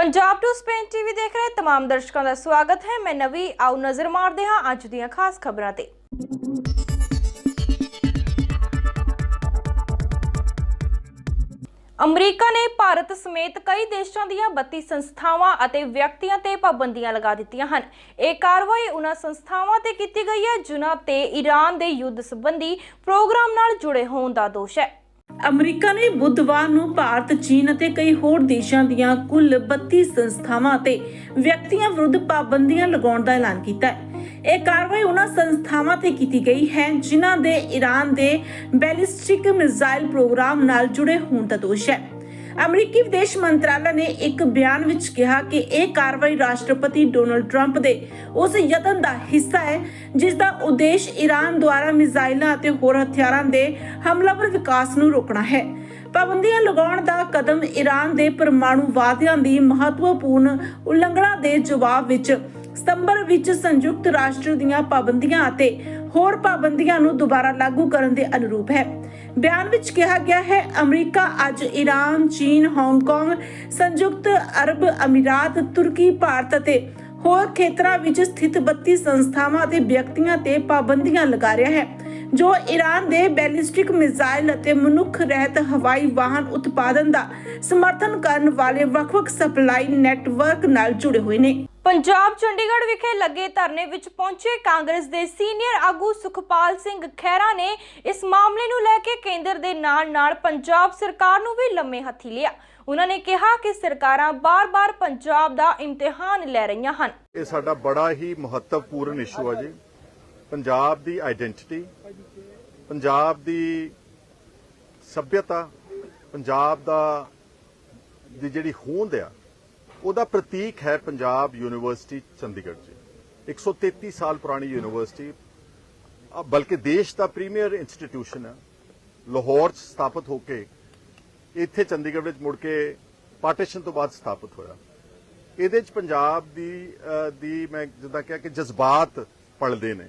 Punjab to Spain TV ਦੇਖ ਰਹੇ ਤਮਾਮ ਦਰਸ਼ਕਾਂ ਦਾ ਸਵਾਗਤ ਹੈ। ਮੈਂ ਨਵੀ, ਆਓ ਨਜ਼ਰ ਮਾਰਦੇ ਹਾਂ ਅੱਜ ਦੀਆਂ ਖਾਸ ਖਬਰਾਂ ਤੇ। ਅਮਰੀਕਾ ਨੇ ਭਾਰਤ ਸਮੇਤ ਕਈ ਦੇਸ਼ਾਂ ਦੀਆਂ 32 ਸੰਸਥਾਵਾਂ ਅਤੇ ਵਿਅਕਤੀਆਂ ਤੇ ਪਾਬੰਦੀਆਂ ਲਗਾ ਦਿੱਤੀਆਂ ਹਨ। ਇਹ ਕਾਰਵਾਈ ਉਹਨਾਂ ਸੰਸਥਾਵਾਂ ਤੇ ਕੀਤੀ ਗਈ ਹੈ, ਜਿਨ੍ਹਾਂ ਤੇ ਈਰਾਨ ਦੇ ਯੁੱਧ ਸੰਬੰਧੀ ਪ੍ਰੋਗਰਾਮ ਨਾਲ ਜੁੜੇ ਹੋਣ ਦਾ ਦੋਸ਼ ਹੈ। ਅਮਰੀਕਾ ਨੇ ਬੁੱਧਵਾਰ ਨੂੰ ਭਾਰਤ, ਚੀਨ ਅਤੇ ਕਈ ਹੋਰ ਦੇਸ਼ਾਂ ਦੀਆਂ ਕੁੱਲ 32 ਸੰਸਥਾਵਾਂ ਅਤੇ ਵਿਅਕਤੀਆਂ ਵਿਰੁੱਧ ਪਾਬੰਦੀਆਂ ਲਗਾਉਣ ਦਾ ਐਲਾਨ ਕੀਤਾ ਹੈ। ਇਹ ਕਾਰਵਾਈ ਉਹਨਾਂ ਸੰਸਥਾਵਾਂ ਤੇ ਕੀਤੀ ਗਈ ਹੈ ਜਿਨ੍ਹਾਂ ਦੇ ਈਰਾਨ ਦੇ ਬੈਲਿਸਟਿਕ ਮਿਜ਼ਾਈਲ ਪ੍ਰੋਗਰਾਮ ਨਾਲ ਜੁੜੇ ਹੋਣ ਦਾ ਦੋਸ਼ ਹੈ। ਅਮਰੀਕੀ ਵਿਦੇਸ਼ ਮੰਤਰਾਲਾ ਨੇ ਇੱਕ ਬਿਆਨ ਵਿੱਚ ਕਿਹਾ ਕਿ ਇਹ ਕਾਰਵਾਈ ਰਾਸ਼ਟਰਪਤੀ ਡੋਨਲਡ ਟਰੰਪ ਦੇ ਉਸ ਯਤਨ ਦਾ ਹਿੱਸਾ ਹੈ, ਜਿਸ ਦਾ ਉਦੇਸ਼ ਈਰਾਨ ਦੁਆਰਾ ਮਿਜ਼ਾਈਲਾਂ ਅਤੇ ਹੋਰ ਹਥਿਆਰਾਂ ਦੇ ਹਮਲਾਵਰ ਵਿਕਾਸ ਨੂੰ ਰੋਕਣਾ ਹੈ। ਪਾਬੰਦੀਆਂ ਲਗਾਉਣ ਦਾ ਕਦਮ ਈਰਾਨ ਦੇ ਪਰਮਾਣੂ ਵਾਅਦਿਆਂ ਦੀ ਮਹੱਤਵਪੂਰਨ ਉਲੰਘਣਾ ਦੇ ਜਵਾਬ ਵਿੱਚ ਸਤੰਬਰ ਵਿੱਚ ਸੰਯੁਕਤ ਰਾਸ਼ਟਰ ਦੀਆਂ ਪਾਬੰਦੀਆਂ ਅਤੇ ਹੋਰ ਪਾਬੰਦੀਆਂ ਨੂੰ ਦੁਬਾਰਾ ਲਾਗੂ ਕਰਨ ਦੇ ਅਨੁਰੂਪ ਹੈ। ਬਿਆਨ ਵਿੱਚ ਕਿਹਾ ਗਿਆ ਹੈ, ਅਮਰੀਕਾ ਅੱਜ ਈਰਾਨ ਚੀਨ ਹਾਂਗਕਾਂਗ ਸੰਯੁਕਤ ਅਰਬ ਅਮੀਰਾਤ, ਤੁਰਕੀ, ਭਾਰਤ ਅਤੇ ਹੋਰ ਖੇਤਰਾਂ ਵਿੱਚ ਸਥਿਤ 32 ਸੰਸਥਾਵਾਂ ਅਤੇ ਵਿਅਕਤੀਆਂ ਤੇ ਪਾਬੰਦੀਆਂ ਲਗਾ ਰਿਹਾ ਹੈ, ਜੋ ਈਰਾਨ ਦੇ ਬੈਲਿਸਟਿਕ ਮਿਜ਼ਾਈਲ ਅਤੇ ਮਨੁੱਖ ਰਹਿਤ ਹਵਾਈ ਵਾਹਨ ਉਤਪਾਦਨ ਦਾ ਸਮਰਥਨ ਕਰਨ ਵਾਲੇ ਵੱਖ-ਵੱਖ ਸਪਲਾਈ ਨੈਟਵਰਕ ਨਾਲ ਜੁੜੇ ਹੋਏ ਨੇ। ਪੰਜਾਬ ਚੰਡੀਗੜ੍ਹ ਵਿਖੇ ਲੱਗੇ ਧਰਨੇ ਵਿੱਚ ਪਹੁੰਚੇ ਕਾਂਗਰਸ ਦੇ ਸੀਨੀਅਰ ਆਗੂ ਸੁਖਪਾਲ ਸਿੰਘ ਖਹਿਰਾ ਨੇ ਇਸ ਮਾਮਲੇ ਨੂੰ ਲੈ ਕੇ ਕੇਂਦਰ ਦੇ ਨਾਲ-ਨਾਲ ਪੰਜਾਬ ਸਰਕਾਰ ਨੂੰ ਵੀ ਲੰਮੇ ਹੱਥੀ ਲਿਆ। ਉਹਨਾਂ ਨੇ ਕਿਹਾ ਕਿ ਸਰਕਾਰਾਂ ਬਾਰ-ਬਾਰ ਪੰਜਾਬ ਦਾ ਇਮਤਿਹਾਨ ਲੈ ਰਹੀਆਂ ਹਨ। ਇਹ ਸਾਡਾ ਬੜਾ ਹੀ ਮਹੱਤਵਪੂਰਨ ਇਸ਼ੂ ਹੈ ਜੀ। ਪੰਜਾਬ ਦੀ ਆਇਡੈਂਟੀਟੀ ਪੰਜਾਬ ਦੀ ਸਭਿਅਤਾ, ਪੰਜਾਬ ਦਾ ਦੀ ਜਿਹੜੀ ਹੋਂਦ ਆ ਉਹਦਾ ਪ੍ਰਤੀਕ ਹੈ ਪੰਜਾਬ ਯੂਨੀਵਰਸਿਟੀ ਚੰਡੀਗੜ੍ਹ ਜੀ। 133 ਸਾਲ ਪੁਰਾਣੀ ਯੂਨੀਵਰਸਿਟੀ। ਬਲਕਿ ਦੇਸ਼ ਦਾ ਪ੍ਰੀਮੀਅਰ ਇੰਸਟੀਟਿਊਸ਼ਨ ਹੈ। ਲਾਹੌਰ 'ਚ ਸਥਾਪਿਤ ਹੋ ਕੇ ਇੱਥੇ ਚੰਡੀਗੜ੍ਹ ਵਿੱਚ ਮੁੜ ਕੇ ਪਾਰਟੀਸ਼ਨ ਤੋਂ ਬਾਅਦ ਸਥਾਪਿਤ ਹੋਇਆ। ਇਹਦੇ 'ਚ ਪੰਜਾਬ ਦੀ ਦੀ ਮੈਂ ਜਿੱਦਾਂ ਕਿਹਾ ਕਿ ਜਜ਼ਬਾਤ ਪਲਦੇ ਨੇ।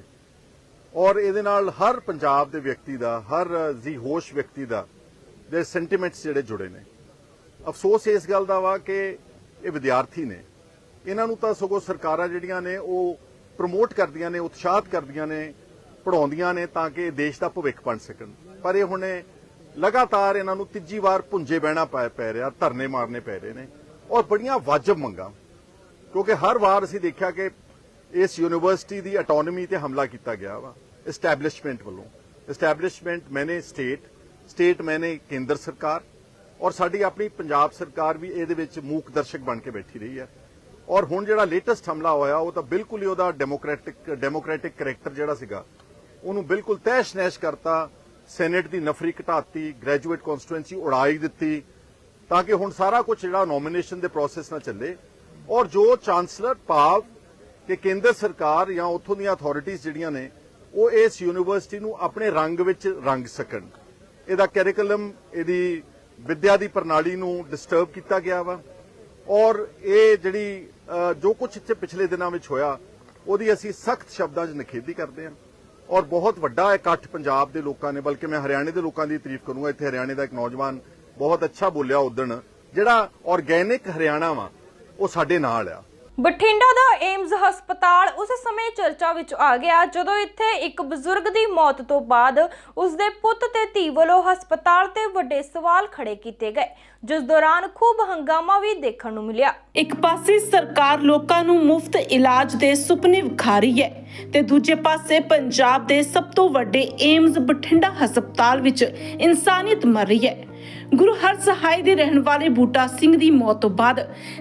ਔਰ ਇਹਦੇ ਨਾਲ ਹਰ ਪੰਜਾਬ ਦੇ ਵਿਅਕਤੀ ਦਾ, ਹਰ ਜੀ ਹੋਸ਼ ਵਿਅਕਤੀ ਦਾ, ਦੇ ਸੈਂਟੀਮੈਂਟਸ ਜਿਹੜੇ ਜੁੜੇ ਨੇ। ਅਫਸੋਸ ਇਸ ਗੱਲ ਦਾ ਵਾ ਕਿ ਇਹ ਵਿਦਿਆਰਥੀ ਨੇ। ਇਹਨਾਂ ਨੂੰ ਤਾਂ ਸਗੋਂ ਸਰਕਾਰਾਂ ਜਿਹੜੀਆਂ ਨੇ, ਉਹ ਪ੍ਰਮੋਟ ਕਰਦੀਆਂ ਨੇ, ਉਤਸ਼ਾਹਤ ਕਰਦੀਆਂ ਨੇ ਪੜਾਉਂਦੀਆਂ ਨੇ ਤਾਂ ਕਿ ਦੇਸ਼ ਦਾ ਭਵਿੱਖ ਬਣ ਸਕਣ। ਪਰ ਇਹ ਹੁਣੇ ਲਗਾਤਾਰ ਇਹਨਾਂ ਨੂੰ ਤੀਜੀ ਵਾਰ ਪੁੰਜੇ ਬਹਿਣਾ ਪੈ ਪੈ ਰਿਹਾ, ਧਰਨੇ ਮਾਰਨੇ ਪੈ ਰਹੇ ਨੇ। ਔਰ ਬੜੀਆਂ ਵਾਜਬ ਮੰਗਾਂ। ਕਿਉਂਕਿ ਹਰ ਵਾਰ ਅਸੀਂ ਦੇਖਿਆ ਕਿ ਇਸ ਯੂਨੀਵਰਸਿਟੀ ਦੀ ਆਟੋਨਮੀ ਤੇ ਹਮਲਾ ਕੀਤਾ ਗਿਆ ਵਾ ਐਸਟੈਬਲਿਸ਼ਮੈਂਟ ਵੱਲੋਂ। ਐਸਟੈਬਲਿਸ਼ਮੈਂਟ ਮੈਨੇ ਸਟੇਟ ਸਟੇਟ ਮੈਨੇ ਕੇਂਦਰ ਸਰਕਾਰ ਔਰ ਸਾਡੀ ਆਪਣੀ ਪੰਜਾਬ ਸਰਕਾਰ ਵੀ ਇਹਦੇ ਵਿੱਚ ਮੂਕ ਦਰਸ਼ਕ ਬਣ ਕੇ ਬੈਠੀ ਰਹੀ ਹੈ। ਔਰ ਹੁਣ ਜਿਹੜਾ ਲੇਟੈਸਟ ਹਮਲਾ ਹੋਇਆ, ਉਹ ਤਾਂ ਬਿਲਕੁਲ ਹੀ ਉਹਦਾ ਡੈਮੋਕ੍ਰੈਟਿਕ ਡੈਮੋਕ੍ਰੈਟਿਕ ਕਰੈਕਟਰ ਜਿਹੜਾ ਸੀਗਾ, ਉਹਨੂੰ ਬਿਲਕੁਲ ਤਹਿਸ਼ ਨਹਿਸ਼ ਕਰਤਾ। ਸੈਨੇਟ ਦੀ ਨਫਰੀ ਘਟਾਤੀ ਗ੍ਰੈਜੂਏਟ ਕਨਸਟੀਟੂਐਂਸੀ ਉਡਾਈ ਦਿੱਤੀ, ਤਾਂ ਕਿ ਹੁਣ ਸਾਰਾ ਕੁਝ ਜਿਹੜਾ ਨੋਮੀਨੇਸ਼ਨ ਦੇ ਪ੍ਰੋਸੈਸ ਨਾਲ ਚੱਲੇ। ਔਰ ਜੋ ਚਾਂਸਲਰ ਭਾਵ ਕਿ ਕੇਂਦਰ ਸਰਕਾਰ ਜਾਂ ਉੱਥੋਂ ਦੀਆਂ ਅਥਾਰਟੀਆਂ ਜਿਹੜੀਆਂ ਨੇ, ਉਹ ਇਸ ਯੂਨੀਵਰਸਿਟੀ ਨੂੰ ਆਪਣੇ ਰੰਗ ਵਿੱਚ ਰੰਗ ਸਕਣ। ਇਹਦਾ ਕੈਰੀਕੁਲਮ ਇਹਦੀ ਵਿੱਦਿਆ ਦੀ ਪ੍ਰਣਾਲੀ ਨੂੰ ਡਿਸਟਰਬ ਕੀਤਾ ਗਿਆ ਵਾ। ਔਰ ਇਹ ਜਿਹੜੀ ਜੋ ਕੁਝ ਇੱਥੇ ਪਿਛਲੇ ਦਿਨਾਂ ਵਿੱਚ ਹੋਇਆ, ਉਹਦੀ ਅਸੀਂ ਸਖਤ ਸ਼ਬਦਾਂ 'ਚ ਨਿਖੇਧੀ ਕਰਦੇ ਹਾਂ। ਔਰ ਬਹੁਤ ਵੱਡਾ ਇਕੱਠ ਪੰਜਾਬ ਦੇ ਲੋਕਾਂ ਨੇ, ਬਲਕਿ ਮੈਂ ਹਰਿਆਣੇ ਦੇ ਲੋਕਾਂ ਦੀ ਤਾਰੀਫ ਕਰੂੰਗਾ। ਇੱਥੇ ਹਰਿਆਣੇ ਦਾ ਇੱਕ ਨੌਜਵਾਨ ਬਹੁਤ ਅੱਛਾ ਬੋਲਿਆ ਉਦਣ ਜਿਹੜਾ ਆਰਗੇਨਿਕ ਹਰਿਆਣਾ ਵਾ, ਉਹ ਸਾਡੇ ਨਾਲ ਆ। ਬਠਿੰਡਾ ਦਾ ਏਮਜ਼ ਹਸਪਤਾਲ ਉਸ ਸਮੇਂ ਚਰਚਾ ਵਿੱਚ ਆ ਗਿਆ ਜਦੋਂ ਇੱਥੇ ਇੱਕ ਬਜ਼ੁਰਗ ਦੀ ਮੌਤ ਤੋਂ ਬਾਅਦ ਉਸ ਦੇ ਪੁੱਤ ਤੇ ਧੀ ਵੱਲੋਂ ਹਸਪਤਾਲ ਤੇ ਵੱਡੇ ਸਵਾਲ ਖੜੇ ਕੀਤੇ ਗਏ, ਜਿਸ ਦੌਰਾਨ ਖੂਬ ਹੰਗਾਮਾ ਵੀ ਦੇਖਣ ਨੂੰ ਮਿਲਿਆ। ਇੱਕ ਪਾਸੇ ਸਰਕਾਰ ਲੋਕਾਂ ਨੂੰ ਮੁਫਤ ਇਲਾਜ ਦੇ ਸੁਪਨੇ ਵਿਖਾ ਰਹੀ ਹੈ ਤੇ ਦੂਜੇ ਪਾਸੇ ਪੰਜਾਬ ਦੇ ਸਭ ਤੋਂ ਵੱਡੇ ਏਮਜ਼ ਬਠਿੰਡਾ ਹਸਪਤਾਲ ਵਿੱਚ ਇਨਸਾਨੀਅਤ ਮਰ ਰਹੀ ਹੈ। ਗੁਰੂ ਹਰਸਹਾਈ ਦੇ ਰਹਿਣ ਵਾਲੇ ਬੂਟਾ ਸਿੰਘ ਦੀ ਮੌਤ ਤੋਂ ਬਾਅਦ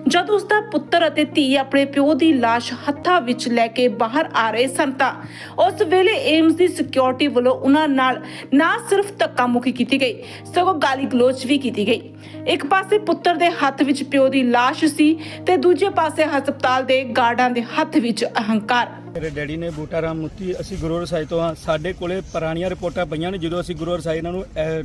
ਜਦ ਉਸ ਦਾ ਪੁੱਤਰ ਅਤੇ ਧੀ ਆਪਣੇ ਪਿਓ ਦੀ ਲਾਸ਼ ਹੱਥਾਂ ਵਿੱਚ ਲੈ ਕੇ ਬਾਹਰ ਆ ਰਹੇ ਸਨ ਤਾਂ ਉਸ ਵੇਲੇ ਏਮਜ਼ ਦੀ ਸਿਕਿਉਰਿਟੀ ਵੱਲੋਂ ਉਹਨਾਂ ਨਾਲ ਨਾ ਸਿਰਫ ਧੱਕਾ ਮੁੱਕੀ ਕੀਤੀ ਗਈ, ਸਗੋਂ ਗਾਲੀ ਗਲੋਚ ਵੀ ਕੀਤੀ ਗਈ। ਇੱਕ ਪਾਸੇ ਪੁੱਤਰ ਦੇ ਹੱਥ ਵਿੱਚ ਪਿਓ ਦੀ ਲਾਸ਼ ਸੀ ਤੇ ਦੂਜੇ ਪਾਸੇ ਹਸਪਤਾਲ ਦੇ ਗਾਰਡਾਂ ਦੇ ਹੱਥ ਵਿੱਚ ਅਹੰਕਾਰ। ਮੇਰੇ ਡੈਡੀ ਨੇ ਬੂਟਾ ਰਾਮ ਮੁੱਤੀ, ਅਸੀਂ ਗੁਰੂ ਰਸਾਈ ਤੋਂ ਹਾਂ। ਸਾਡੇ ਕੋਲੇ ਪੁਰਾਣੀਆਂ ਰਿਪੋਰਟਾਂ ਪਈਆਂ ਨੇ, ਜਦੋਂ ਅਸੀਂ ਗੁਰੂ ਰਸਾਈ ਇਹਨਾਂ ਨੂੰ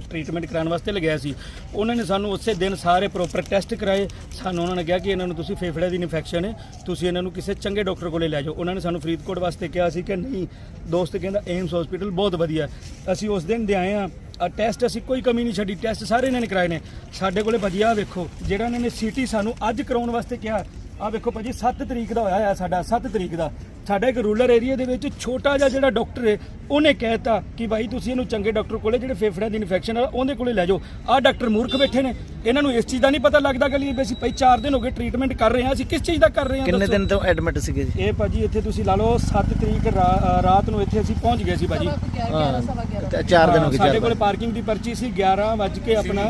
ਟ੍ਰੀਟਮੈਂਟ ਕਰਾਉਣ ਵਾਸਤੇ ਲਗਾਇਆ ਸੀ। ਉਹਨਾਂ ਨੇ ਸਾਨੂੰ ਉਸੇ ਦਿਨ ਸਾਰੇ ਪ੍ਰੋਪਰ ਟੈਸਟ ਕਰਾਏ। ਸਾਨੂੰ ਉਹਨਾਂ ਨੇ ਕਿਹਾ ਕਿ ਇਹਨਾਂ ਨੂੰ ਤੁਸੀਂ ਫੇਫੜਿਆਂ ਦੀ ਇਨਫੈਕਸ਼ਨ ਹੈ, ਤੁਸੀਂ ਇਹਨਾਂ ਨੂੰ ਕਿਸੇ ਚੰਗੇ ਡਾਕਟਰ ਕੋਲੇ ਲੈ ਜਾਓ। ਉਹਨਾਂ ਨੇ ਸਾਨੂੰ ਫਰੀਦਕੋਟ ਵਾਸਤੇ ਕਿਹਾ ਸੀ ਕਿ ਨਹੀਂ, ਦੋਸਤ ਕਹਿੰਦਾ ਏਮਸ ਹਸਪੀਟਲ ਬਹੁਤ ਵਧੀਆ ਅਸੀਂ ਉਸ ਦਿਨ ਦੇ ਆਏ ਹਾਂ ਆ ਟੈਸਟ ਅਸੀਂ ਕੋਈ ਕਮੀ ਨਹੀਂ ਛੱਡੀ ਟੈਸਟ ਸਾਰੇ ਇਹਨਾਂ ਨੇ ਕਰਾਏ ਨੇ। ਸਾਡੇ ਕੋਲੇ ਵਧੀਆ ਵੇਖੋ, ਜਿਹੜਾ ਇਹਨਾਂ ਨੇ ਸੀਟੀ ਸਾਨੂੰ ਅੱਜ ਕਰਾਉਣ ਵਾਸਤੇ ਕਿਹਾ ਆ ਵੇਖੋ ਭਾਜੀ 7 ਤਰੀਕ ਦਾ ਹੋਇਆ ਆ ਸਾਡਾ 7 ਤਰੀਕ ਦਾ। ਸਾਡਾ ਇੱਕ ਰੂਰਲ ਏਰੀਆ ਦੇ ਵਿੱਚ ਛੋਟਾ ਜਿਹਾ ਜਿਹੜਾ ਡਾਕਟਰ ਹੈ ਉਹਨੇ ਕਹਿਤਾ ਕਿ ਭਾਈ ਤੁਸੀਂ ਇਹਨੂੰ ਚੰਗੇ ਡਾਕਟਰ ਕੋਲੇ ਜਿਹੜੇ ਫੇਫੜਿਆਂ ਦੀ ਇਨਫੈਕਸ਼ਨ ਆ ਉਹਦੇ ਕੋਲੇ ਲੈ ਜਾਓ। ਆਹ ਡਾਕਟਰ ਮੂਰਖ ਬੈਠੇ ਨੇ। ਇਹਨਾਂ ਨੂੰ ਇਸ ਚੀਜ਼ ਦਾ ਨਹੀਂ ਪਤਾ ਲੱਗਦਾ ਕਿ ਅਸੀਂ ਭਾਈ 4 ਦਿਨ ਹੋ ਗਏ ਟ੍ਰੀਟਮੈਂਟ ਕਰ ਰਹੇ ਹਾਂ ਅਸੀਂ ਕਿਸ ਚੀਜ਼ ਦਾ ਕਰ ਰਹੇ ਹਾਂ ਕਿੰਨੇ? ਦਿਨ ਤੋਂ ਐਡਮਿਟ ਸੀਗੇ ਜੀ? ਇਹ ਭਾਜੀ ਇੱਥੇ ਤੁਸੀਂ ਲਾ ਲਓ 7 ਤਰੀਕ ਰਾਤ ਨੂੰ ਇੱਥੇ ਅਸੀਂ ਪਹੁੰਚ ਗਏ ਸੀ ਭਾਜੀ। ਹਾਂ। ਤੇ ਚਾਰ ਦਿਨ ਹੋ ਗਏ ਸਾਡੇ ਕੋਲ। ਪਾਰਕਿੰਗ ਦੀ ਪਰਚੀ ਸੀ 11 ਵੱਜ ਕੇ ਆਪਣਾ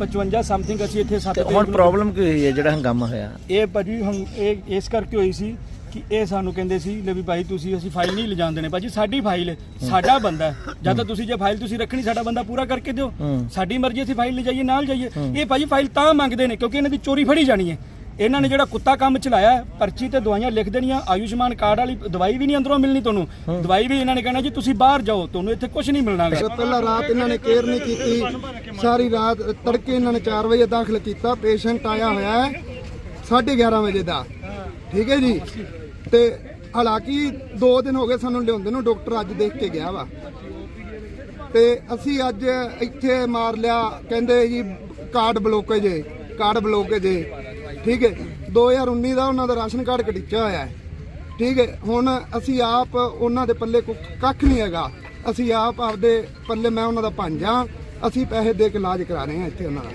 55 ਸਮਥਿੰਗ ਅਸੀਂ ਇੱਥੇ 7 ਤੇ ਹੁਣ ਪ੍ਰੋਬਲਮ ਕੀ ਹੋਈ ਹੈ ਜਿਹੜਾ ਹੰਗਾਮਾ ਹੋਇਆ? ਇਹ ਭਾਜੀ ਇਹ ਇਸ ਕਰਕੇ ਹੋਈ ਸੀ ਕਿ ਇਹ ਸਾਨੂੰ ਕਹਿੰਦੇ ਸੀ ਲੈ ਵੀ ਭਾਈ ਤੁਸੀਂ ਅਸੀਂ ਫਾਈਲ ਨਹੀਂ ਲਿਜਾਣ ਦੇਣੇ ਭਾਜੀ ਸਾਡੀ ਫਾਈਲ ਹੈ ਸਾਡਾ ਬੰਦਾ ਹੈ। ਜਾਂ ਤਾਂ ਤੁਸੀਂ ਜੇ ਫਾਈਲ ਤੁਸੀਂ ਰੱਖਣੀ ਸਾਡਾ ਬੰਦਾ ਪੂਰਾ ਕਰਕੇ ਦਿਓ। ਸਾਡੀ ਮਰਜ਼ੀ ਅਸੀਂ ਫਾਈਲ ਲਿਜਾਈਏ ਨਾਲ ਜਾਈਏ। ਇਹ ਭਾਜੀ ਫਾਈਲ ਤਾਂ ਮੰਗਦੇ ਨੇ ਕਿਉਂਕਿ ਇਹਨਾਂ ਦੀ ਚੋਰੀ ਫੜੀ ਜਾਣੀ ਹੈ। ਇਹਨਾਂ ਨੇ ਜਿਹੜਾ ਕੁੱਤਾ ਕੰਮ ਚਲਾਇਆ ਹੈ, ਪਰਚੀ ਤੇ ਦਵਾਈਆਂ ਲਿਖ ਦੇਣੀਆਂ ਆਯੁਸ਼ਮਾਨ ਕਾਰਡ ਵਾਲੀ ਦਵਾਈ ਵੀ ਨਹੀਂ ਅੰਦਰੋਂ ਮਿਲਣੀ ਤੁਹਾਨੂੰ। ਦਵਾਈ ਵੀ ਇਹਨਾਂ ਨੇ ਕਹਿਣਾ ਜੀ ਤੁਸੀਂ ਬਾਹਰ ਜਾਓ ਤੁਹਾਨੂੰ ਇੱਥੇ ਕੁਝ ਨਹੀਂ ਮਿਲਣਾ ਗਾ। ਪਹਿਲਾਂ ਰਾਤ ਇਹਨਾਂ ਨੇ ਕੇਅਰ ਨਹੀਂ ਕੀਤੀ। ਸਾਰੀ ਰਾਤ ਤੜਕੇ ਇਹਨਾਂ ਨੇ 4 ਵਜੇ ਦਾਖਲ ਕੀਤਾ ਪੇਸ਼ੈਂਟ ਆਇਆ ਹੋਇਆ ਹੈ 11:30 ਵਜੇ ਦਾ। ਠੀਕ ਹੈ ਜੀ? ਤੇ ਹਾਲਾਂਕਿ 2 ਦਿਨ ਹੋ ਗਏ ਸਾਨੂੰ ਲਿਆਉਂਦੇ ਨੂੰ, ਡਾਕਟਰ ਅੱਜ ਦੇਖ ਕੇ ਗਿਆ ਵਾ। ਤੇ ਅਸੀਂ ਅੱਜ ਇੱਥੇ ਮਾਰ ਲਿਆ, ਕਹਿੰਦੇ ਜੀ ਕਾਰਡ ਬਲੋਕੇਜ ਹੈ ਕਾਰਡ ਬਲੋਕੇਜ ਹੈ ਠੀਕ ਹੈ 2019 ਦਾ ਉਹਨਾਂ ਦਾ ਰਾਸ਼ਨ ਕਾਰਡ ਕਟਿੱਚਾ ਹੋਇਆ ਹੈ ਠੀਕ ਹੈ ਹੁਣ ਅਸੀਂ ਆਪ ਉਹਨਾਂ ਦੇ ਪੱਲੇ ਕੁ- ਕੱਖ ਨਹੀਂ ਹੈਗਾ। ਅਸੀਂ ਆਪ ਆਪਦੇ ਪੱਲੇ ਮੈਂ ਉਹਨਾਂ ਦਾ ਭਾਂਜਾ ਅਸੀਂ ਪੈਸੇ ਦੇ ਕੇ ਇਲਾਜ ਕਰਾ ਰਹੇ ਹਾਂ ਇੱਥੇ ਉਹਨਾਂ ਦਾ।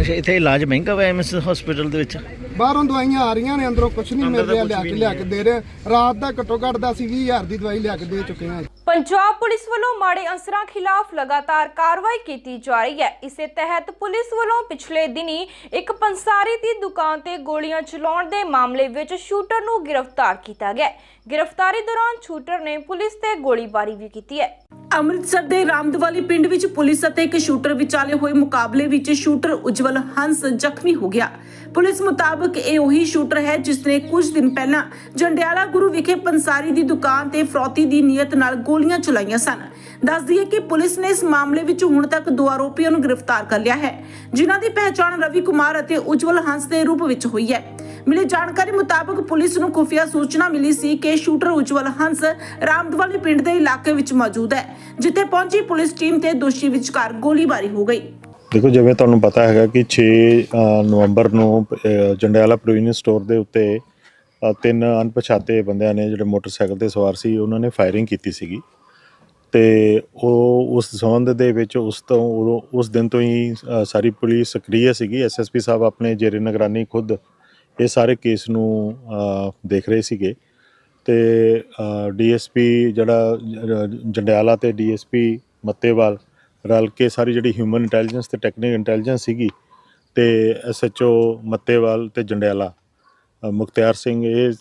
ਅੱਛਾ, ਇੱਥੇ ਇਲਾਜ ਮਹਿੰਗਾ ਵਾ ਐਮਐਸ ਹਸਪੀਟਲ ਦੇ ਵਿੱਚ? ਬਾਹਰੋਂ ਦਵਾਈਆਂ ਆ ਰਹੀਆਂ ਨੇ ਅੰਦਰੋਂ ਕੁਝ ਨਹੀਂ ਮਿਲ ਰਿਹਾ ਲਿਆ ਕੇ ਲਿਆ ਕੇ ਦੇ ਰਹੇ। ਰਾਤ ਦਾ ਘੱਟੋ ਘੱਟ ਦਾ ਅਸੀਂ 20000 ਦੀ ਦਵਾਈ ਲਿਆ ਕੇ ਦੇ ਚੁੱਕੇ ਹਾਂ। ਪੰਜਾਬ ਪੁਲਿਸ ਵੱਲੋਂ ਮਾੜੇ ਅੰਸਰਾਂ ਖਿਲਾਫ ਲਗਾਤਾਰ ਕਾਰਵਾਈ ਕੀਤੀ ਜਾ ਰਹੀ ਹੈ। ਇਸੇ ਤਹਿਤ ਪੁਲਿਸ ਵੱਲੋਂ ਪਿਛਲੇ ਦਿਨੀ ਇੱਕ ਪੰਸਾਰੀ ਦੀ ਦੁਕਾਨ ਤੇ ਗੋਲੀਆਂ ਚਲਾਉਣ ਦੇ ਮਾਮਲੇ ਵਿੱਚ ਸ਼ੂਟਰ ਨੂੰ ਗ੍ਰਿਫਤਾਰ ਕੀਤਾ ਗਿਆ। ਗ੍ਰਿਫਤਾਰੀ ਦੌਰਾਨ ਸ਼ੂਟਰ ਨੇ ਪੁਲਿਸ ਤੇ ਗੋਲੀਬਾਰੀ ਵੀ ਕੀਤੀ ਹੈ। ਅੰਮ੍ਰਿਤਸਰ ਦੇ ਰਾਮਦਵਾਲੀ ਪਿੰਡ ਵਿੱਚ ਪੁਲਿਸ ਅਤੇ ਇੱਕ ਸ਼ੂਟਰ ਵਿਚਾਲੇ ਹੋਏ ਮੁਕਾਬਲੇ ਵਿੱਚ ਸ਼ੂਟਰ ਉਜਵਲ ਹੰਸ ਜ਼ਖਮੀ ਹੋ ਗਿਆ। ਪੁਲਿਸ ਮੁਤਾਬਕ ਇਹ ਉਹੀ ਸ਼ੂਟਰ ਹੈ ਜਿਸ ਨੇ ਕੁਝ ਦਿਨ ਪਹਿਲਾਂ ਜੰਡਿਆਲਾ ਗੁਰੂ ਵਿਖੇ ਪੰਸਾਰੀ ਦੀ ਦੁਕਾਨ ਤੇ ਫਰੌਤੀ ਦੀ ਨੀਅਤ ਨਾਲ ਗੋਲੀਆਂ ਚਲਾਈਆਂ ਸਨ। ਦੱਸ ਦਈਏ ਕਿ ਪੁਲਿਸ ਨੇ ਇਸ ਮਾਮਲੇ ਵਿੱਚ ਹੁਣ ਤੱਕ ਦੋ ਆਰੋਪੀਆਂ ਨੂੰ ਗ੍ਰਿਫਤਾਰ ਕਰ ਲਿਆ ਹੈ, ਜਿਨ੍ਹਾਂ ਦੀ ਪਹਿਚਾਣ ਰਵੀ ਕੁਮਾਰ ਅਤੇ ਉਜਵਲ ਹੰਸ ਦੇ ਰੂਪ ਵਿੱਚ ਹੋਈ ਹੈ। ਮਿਲੀ ਜਾਣਕਾਰੀ ਮੁਤਾਬਕ ਪੁਲਿਸ ਨੂੰ ਖੁਫੀਆ ਸੂਚਨਾ ਮਿਲੀ ਸੀ ਕਿ ਸ਼ੂਟਰ ਉਜਵਲ ਹੰਸ ਰਾਮਦਵਾਲੀ ਪਿੰਡ ਦੇ ਇਲਾਕੇ ਵਿੱਚ ਮੌਜੂਦ ਹੈ, ਜਿੱਥੇ ਪਹੁੰਚੀ ਪੁਲਿਸ ਟੀਮ ਤੇ ਦੋਸ਼ੀ ਵਿਚਕਾਰ ਗੋਲੀਬਾਰੀ ਹੋ ਗਈ। ਦੇਖੋ, ਜਿਵੇਂ ਤੁਹਾਨੂੰ ਪਤਾ ਹੈਗਾ ਕਿ 6 ਨਵੰਬਰ ਨੂੰ ਜੰਡਿਆਲਾ ਪ੍ਰੋਵੀਨੀਅਸ ਸਟੋਰ ਦੇ ਉੱਤੇ ਤਿੰਨ ਅਣਪਛਾਤੇ ਬੰਦਿਆਂ ਨੇ ਜਿਹੜੇ ਮੋਟਰਸਾਈਕਲ ਤੇ ਸਵਾਰ ਸੀ, ਉਹਨਾਂ ਨੇ ਫਾਇਰਿੰਗ ਕੀਤੀ ਸੀਗੀ। ਤੇ ਉਹ ਉਸ ਸੰਬੰਧ ਦੇ ਵਿੱਚ ਉਸ ਤੋਂ ਉਸ ਦਿਨ ਤੋਂ ਹੀ ਸਾਰੀ ਪੁਲਿਸ ਸਕਰੀਏ ਸੀਗੀ ਐਸਐਸਪੀ ਸਾਹਿਬ ਆਪਣੇ ਜੇਰੇ ਨਿਗਰਾਨੀ ਖੁਦ ਇਹ ਸਾਰੇ ਕੇਸ ਨੂੰ ਦੇਖ ਰਹੇ ਸੀਗੇ ਤੇ ਡੀਐਸਪੀ ਜਿਹੜਾ ਜੰਡਿਆਲਾ ਤੇ ਡੀਐਸਪੀ ਮੱਤੇਵਾਲ ਰਲ ਕੇ ਸਾਰੀ ਜਿਹੜੀ ਹਿਊਮਨ ਇੰਟੈਲੀਜੈਂਸ ਤੇ ਟੈਕਨੀਕਲ ਇੰਟੈਲੀਜੈਂਸ ਸੀਗੀ ਤੇ ਐਸਐਚਓ ਮੱਤੇਵਾਲ ਤੇ ਜੰਡਿਆਲਾ ਮੁਖਤਿਆਰ ਸਿੰਘ ਇਹ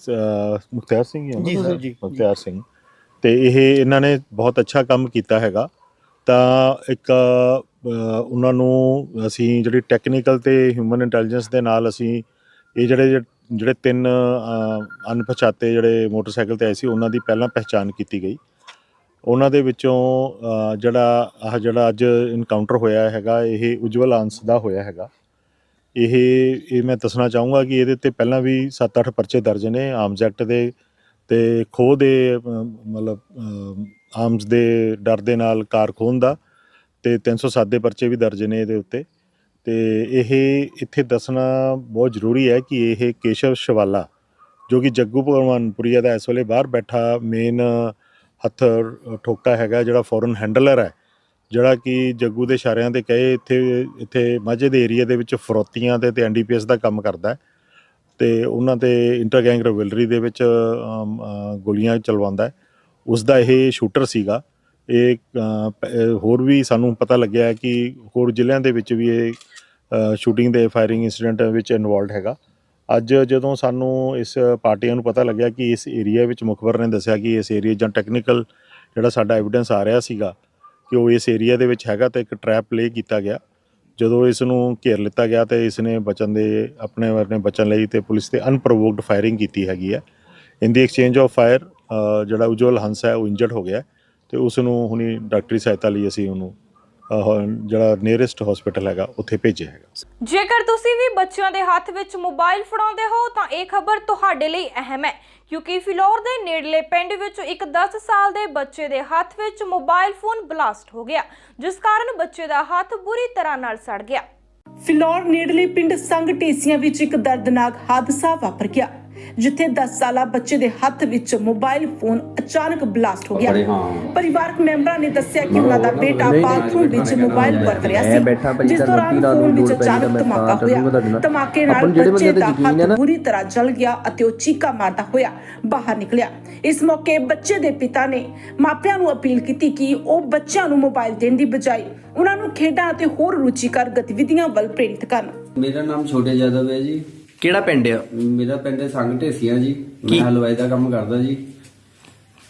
ਮੁਖਤਿਆਰ ਸਿੰਘ ਹੀ ਹੈ? ਜੀ ਸਰ, ਜੀ। ਮੁਖਤਿਆਰ ਸਿੰਘ ਤੇ ਇਹ ਇਹਨਾਂ ਨੇ ਬਹੁਤ ਅੱਛਾ ਕੰਮ ਕੀਤਾ ਹੈਗਾ। ਤਾਂ ਇੱਕ ਉਹਨਾਂ ਨੂੰ ਅਸੀਂ ਜਿਹੜੀ ਟੈਕਨੀਕਲ ਤੇ ਹਿਊਮਨ ਇੰਟੈਲੀਜੈਂਸ ਦੇ ਨਾਲ ਅਸੀਂ ਇਹ ਜਿਹੜੇ ਜਿਹੜੇ ਤਿੰਨ ਅਣਪਛਾਤੇ ਜਿਹੜੇ ਮੋਟਰਸਾਈਕਲ ਤੇ ਆਏ ਸੀ, ਉਹਨਾਂ ਦੀ ਪਹਿਲਾਂ ਪਹਿਚਾਣ ਕੀਤੀ ਗਈ। ਉਹਨਾਂ ਦੇ ਵਿੱਚੋਂ ਜਿਹੜਾ, ਆਹ ਜਿਹੜਾ ਅੱਜ ਇਨਕਾਊਂਟਰ ਹੋਇਆ ਹੈਗਾ, ਇਹ ਉਜਵਲ ਅੰਸ ਦਾ ਹੋਇਆ ਹੈਗਾ। ਇਹ ਇਹ ਮੈਂ ਦੱਸਣਾ ਚਾਹੂੰਗਾ ਕਿ ਇਹਦੇ ਤੇ ਪਹਿਲਾਂ ਵੀ 7-8 ਪਰਚੇ ਦਰਜ ਨੇ ਆਰਮਸ ਐਕਟ ਦੇ ਤੇ ਖੋਹ ਦੇ, ਮਤਲਬ ਆਰਮਸ ਦੇ ਡਰ ਦੇ ਨਾਲ ਕਾਰ ਖੋਹਣ ਦਾ ਤੇ 307 ਦੇ ਪਰਚੇ ਵੀ ਦਰਜ ਨੇ ਇਹਦੇ ਉੱਤੇ। ਤੇ ਇਹ ਇੱਥੇ ਦੱਸਣਾ ਬਹੁਤ ਜ਼ਰੂਰੀ ਹੈ ਕਿ ਇਹ ਕੇਸ਼ਵ ਸ਼ਵਾਲਾ, ਜੋ ਕਿ ਜੱਗੂ ਭਗਵਾਨਪੁਰੀਆ ਦਾ ਇਸ ਵੇਲੇ ਬਾਹਰ ਬੈਠਾ ਮੇਨ ਹੱਥ ਠੋਕਾ ਹੈਗਾ, ਜਿਹੜਾ ਫੋਰਨ ਹੈਂਡਲਰ ਹੈ, ਜਿਹੜਾ ਕਿ ਜੱਗੂ ਦੇ ਇਸ਼ਾਰਿਆਂ ਤੇ ਕਹੇ ਇੱਥੇ ਇੱਥੇ ਮਾਝੇ ਦੇ ਏਰੀਆ ਦੇ ਵਿੱਚ ਫਰੋਤੀਆਂ ਤੇ ਤੇ ਐਨਡੀਪੀਐਸ ਦਾ ਕੰਮ ਕਰਦਾ ਹੈ। ਤੇ ਉਹਨਾਂ ਤੇ ਇੰਟਰ ਗੈਂਗ ਰਿਵਲਰੀ ਦੇ ਵਿੱਚ ਗੋਲੀਆਂ ਚਲਵਾਉਂਦਾ ਹੈ। ਉਸ ਦਾ ਇਹ ਸ਼ੂਟਰ ਸੀਗਾ। ਇਹ ਹੋਰ ਵੀ ਸਾਨੂੰ ਪਤਾ ਲੱਗਿਆ ਕਿ ਹੋਰ ਜ਼ਿਲ੍ਹਿਆਂ ਦੇ ਵਿੱਚ ਵੀ ਇਹ ਸ਼ੂਟਿੰਗ ਦੇ ਫਾਇਰਿੰਗ ਇਨਸੀਡੈਂਟ ਵਿੱਚ ਇਨਵੋਲਡ ਹੈਗਾ। ਅੱਜ ਜਦੋਂ ਸਾਨੂੰ ਇਸ ਪਾਰਟੀਆਂ ਨੂੰ ਪਤਾ ਲੱਗਿਆ ਕਿ ਇਸ ਏਰੀਆ ਵਿੱਚ ਮੁਖਬਰ ਨੇ ਦੱਸਿਆ ਕਿ ਇਸ ਏਰੀਆ ਜਾਂ ਟੈਕਨੀਕਲ ਜਿਹੜਾ ਸਾਡਾ ਐਵੀਡੈਂਸ ਆ ਰਿਹਾ ਸੀਗਾ ਕਿ ਉਹ ਇਸ ਏਰੀਆ ਦੇ ਵਿੱਚ ਹੈਗਾ ਤਾਂ ਇੱਕ ਟਰੈਪ ਪਲੇ ਕੀਤਾ ਗਿਆ। ਜਦੋਂ ਇਸ ਨੂੰ ਘੇਰ ਲਿੱਤਾ ਗਿਆ ਤੇ ਇਸ ਨੇ ਬਚਣ ਦੇ, ਆਪਣੇ ਵਰਨੇ ਬਚਣ ਲਈ ਤੇ ਪੁਲਿਸ ਤੇ ਅਨਪ੍ਰੋਵੋਕਡ ਫਾਇਰਿੰਗ ਕੀਤੀ ਹੈਗੀ ਹੈ in the exchange of fire ਜਿਹੜਾ ਉਜਵਲ ਹੰਸ ਹੈ, ਉਹ ਇੰਜਰਡ ਹੋ ਗਿਆ। ਹੈ ਤੇ ਉਸ ਨੂੰ ਹੁਣੀ ਡਾਕਟਰੀ ਸਹਾਇਤਾ ਲਈ ਅਸੀਂ ਉਹਨੂੰ ਜਿਹੜਾ ਨੀਅਰੈਸਟ ਹਸਪੀਟਲ ਹੈਗਾ ਉੱਥੇ ਭੇਜਿਆ ਹੈਗਾ। ਜੇਕਰ ਤੁਸੀਂ ਵੀ ਬੱਚਿਆਂ ਦੇ ਹੱਥ ਵਿੱਚ ਮੋਬਾਈਲ ਫੜਾਉਂਦੇ ਹੋ ਤਾਂ ਇਹ ਖਬਰ ਤੁਹਾਡੇ ਲਈ ਅਹਿਮ ਹੈ। ਕਿਉਂਕਿ ਫਿਲੌਰ ਦੇ ਨੇੜਲੇ ਪਿੰਡ ਵਿੱਚ ਇੱਕ 10 ਸਾਲ ਦੇ ਬੱਚੇ ਦੇ ਹੱਥ ਵਿੱਚ ਮੋਬਾਈਲ ਫੋਨ ਬਲਾਸਟ ਹੋ ਗਿਆ ਜਿਸ ਕਾਰਨ ਬੱਚੇ ਦਾ ਹੱਥ ਬੁਰੀ ਤਰ੍ਹਾਂ ਨਾਲ ਸੜ ਗਿਆ। ਫਿਲੌਰ ਨੇੜਲੇ ਪਿੰਡ ਸੰਗ ਢੇਸੀਆਂ ਵਿੱਚ ਇੱਕ ਦਰਦਨਾਕ ਹਾਦਸਾ ਵਾਪਰ ਗਿਆ। ਜਿੱਥੇ 10 ਸਾਲਾ ਬੱਚੇ ਦੇ ਹੱਥ ਵਿੱਚ ਮੋਬਾਈਲ ਫੋਨ ਅਚਾਨਕ ਬਲਾਸਟ ਹੋ ਗਿਆ। ਪਰਿਵਾਰਕ ਮੈਂਬਰਾਂ ਨੇ ਦੱਸਿਆ ਕਿ ਉਹਨਾਂ ਦਾ ਬੇਟਾ ਬਾਥਰੂਮ ਵਿੱਚ ਮੋਬਾਈਲ ਵਰਤ ਰਿਹਾ ਸੀ ਜਿਸ ਦੌਰਾਨ ਫੋਨ ਵਿੱਚ ਅਚਾਨਕ ਧਮਾਕਾ ਹੋਇਆ। ਧਮਾਕੇ ਨਾਲ ਬੱਚੇ ਦਾ ਹੱਥ ਬੁਰੀ ਤਰ੍ਹਾਂ ਜਲ ਗਿਆ ਅਤੇ ਉਹ ਚੀਕਾ ਮਾਰਦਾ ਹੋਇਆ ਬਾਹਰ ਨਿਕਲਿਆ। ਇਸ ਮੌਕੇ ਬੱਚੇ ਦੇ ਪਿਤਾ ਨੇ ਮਾਪਿਆਂ ਨੂੰ ਅਪੀਲ ਕੀਤੀ ਕਿ ਉਹ ਬੱਚਿਆਂ ਨੂੰ ਮੋਬਾਈਲ ਦੇਣ ਦੀ ਬਜਾਏ ਉਹਨਾਂ ਨੂੰ ਖੇਡਾਂ ਅਤੇ ਹੋਰ ਰੁਚੀਕਰ ਗਤੀਵਿਧੀਆਂ ਵੱਲ ਪ੍ਰੇਰਿਤ ਕਰਨ। ਮੇਰਾ ਨਾਮ ਛੋਟੇ ਯਾਦਵ ਹੈ ਜੀ। ਕਿਹੜਾ ਪਿੰਡ ਆ? ਮੇਰਾ ਪਿੰਡ ਸੰਗ ਢੇਸੀਆਂ ਜੀ। ਮੈਂ ਹਲਵਾਈ ਦਾ ਕੰਮ ਕਰਦਾ ਜੀ।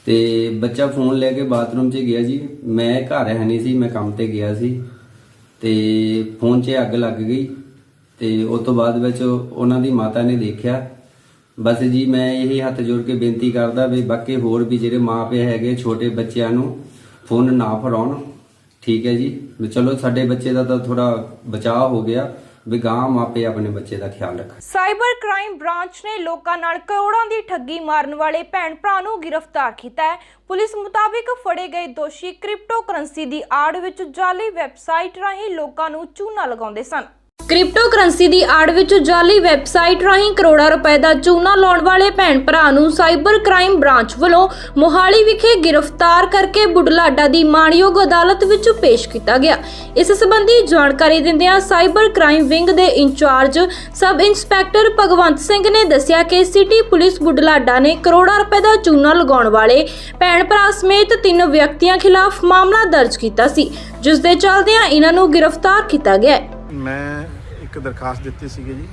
ਤੇ ਬੱਚਾ ਫੋਨ ਲੈ ਕੇ ਬਾਥਰੂਮ 'ਚ ਗਿਆ ਜੀ। ਮੈਂ ਘਰ ਹੈ ਨਹੀਂ ਸੀ ਮੈਂ ਕੰਮ ਤੇ ਗਿਆ ਸੀ। ਤੇ ਫੋਨ 'ਚ ਅੱਗ ਲੱਗ ਗਈ। ਤੇ ਉਸ ਤੋਂ ਬਾਅਦ ਵਿੱਚ ਉਹਨਾਂ ਦੀ ਮਾਤਾ ਨੇ ਦੇਖਿਆ। ਬਸ ਜੀ ਮੈਂ ਇਹੀ ਹੱਥ ਜੋੜ ਕੇ ਬੇਨਤੀ ਕਰਦਾ ਵੀ ਬਾਕੀ ਹੋਰ ਵੀ ਜਿਹੜੇ ਮਾਪੇ ਹੈਗੇ ਛੋਟੇ ਬੱਚਿਆਂ ਨੂੰ ਫੋਨ ਨਾ ਫੜਾਉਣ। ਠੀਕ ਹੈ ਜੀ। ਚਲੋ ਸਾਡੇ ਬੱਚੇ ਦਾ ਤਾਂ ਥੋੜਾ ਬਚਾਅ ਹੋ ਗਿਆ। ਵੀ ਗਾਂ ਆਪਣੇ ਬੱਚੇ ਦਾ ਖਿਆਲ ਰੱਖਣ। ਸਾਈਬਰ ਕ੍ਰਾਈਮ ਬ੍ਰਾਂਚ ਨੇ ਲੋਕਾਂ ਨਾਲ ਕਰੋੜਾਂ ਦੀ ਠੱਗੀ ਮਾਰਨ ਵਾਲੇ ਭੈਣ ਭਰਾ ਨੂੰ ਗ੍ਰਿਫਤਾਰ ਕੀਤਾ ਹੈ। ਪੁਲਿਸ ਮੁਤਾਬਿਕ ਫੜੇ ਗਏ ਦੋਸ਼ੀ ਕ੍ਰਿਪਟੋ ਕਰੰਸੀ ਦੀ ਆੜ ਵਿੱਚ ਜਾਲੀ ਵੈਬਸਾਈਟ ਰਾਹੀਂ ਲੋਕਾਂ ਨੂੰ ਚੂਨਾ ਲਗਾਉਂਦੇ ਸਨ। ਕ੍ਰਿਪਟੋ ਕਰੰਸੀ ਦੀ ਆੜ ਵਿੱਚ ਜਾਲੀ ਵੈਬਸਾਈਟ ਰਾਹੀਂ ਕਰੋੜਾਂ ਰੁਪਏ ਦਾ ਚੂਨਾ ਲਾਉਣ ਵਾਲੇ ਭੈਣ ਭਰਾ ਨੂੰ ਸਾਈਬਰ ਕ੍ਰਾਈਮ ਬ੍ਰਾਂਚ ਵੱਲੋਂ ਮੋਹਾਲੀ ਵਿਖੇ ਗ੍ਰਿਫਤਾਰ ਕਰਕੇ ਬੁਢਲਾਡਾ ਦੀ ਮਾਣਯੋਗ ਅਦਾਲਤ ਵਿੱਚ ਪੇਸ਼ ਕੀਤਾ ਗਿਆ। ਇਸ ਸੰਬੰਧੀ ਜਾਣਕਾਰੀ ਦਿੰਦਿਆਂ ਸਾਈਬਰ ਕ੍ਰਾਈਮ ਵਿੰਗ ਦੇ incharge sub inspector Bhagwant Singh ਨੇ ਦੱਸਿਆ ਕਿ ਸਿਟੀ ਪੁਲਿਸ ਬੁਢਲਾਡਾ ਨੇ ਕਰੋੜਾਂ ਰੁਪਏ ਦਾ ਚੂਨਾ ਲਗਾਉਣ ਵਾਲੇ ਭੈਣ ਭਰਾ ਸਮੇਤ ਤਿੰਨ ਵਿਅਕਤੀਆਂ ਖਿਲਾਫ ਮਾਮਲਾ ਦਰਜ ਕੀਤਾ ਸੀ, ਜਿਸ ਦੇ ਚੱਲਦਿਆਂ ਇਹਨਾਂ ਨੂੰ ਗ੍ਰਿਫਤਾਰ ਕੀਤਾ ਗਿਆ ਹੈ। ਮੈਂ ਇੱਕ ਦਰਖਾਸਤ ਦਿੱਤੀ ਸੀਗੀ ਜੀ